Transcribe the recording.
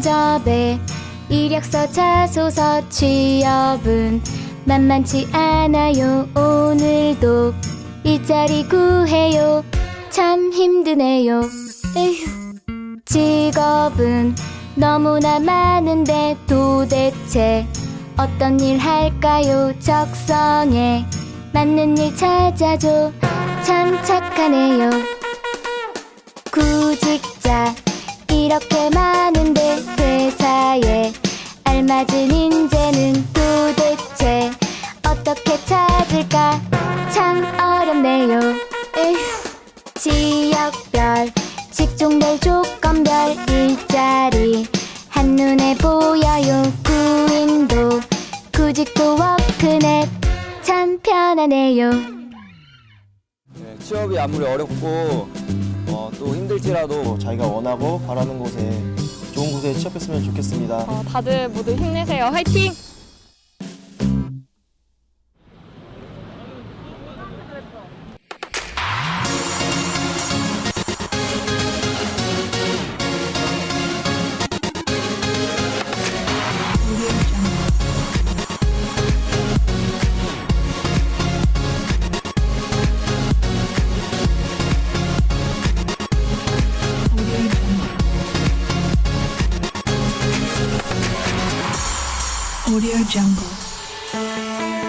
면접에 이력서 자소서 취업은 만만치 않아요. 오늘도 일자리 구해요. 참 힘드네요. 에휴 직업은 너무나 많은데 도대체 어떤 일 할까요? 적성에 맞는 일 찾아줘. 참 착하네요. 구 지역별 직종별 조건별 일자리 한눈에 보여요 구인도 구직도 워크넷 참 편하네요 네, 취업이 아무리 어렵고 어, 또 힘들지라도 자기가 원하고 바라는 곳에 좋은 곳에 취업했으면 좋겠습니다. 어, 다들 모두 힘내세요. 화이팅! Audio Jungle.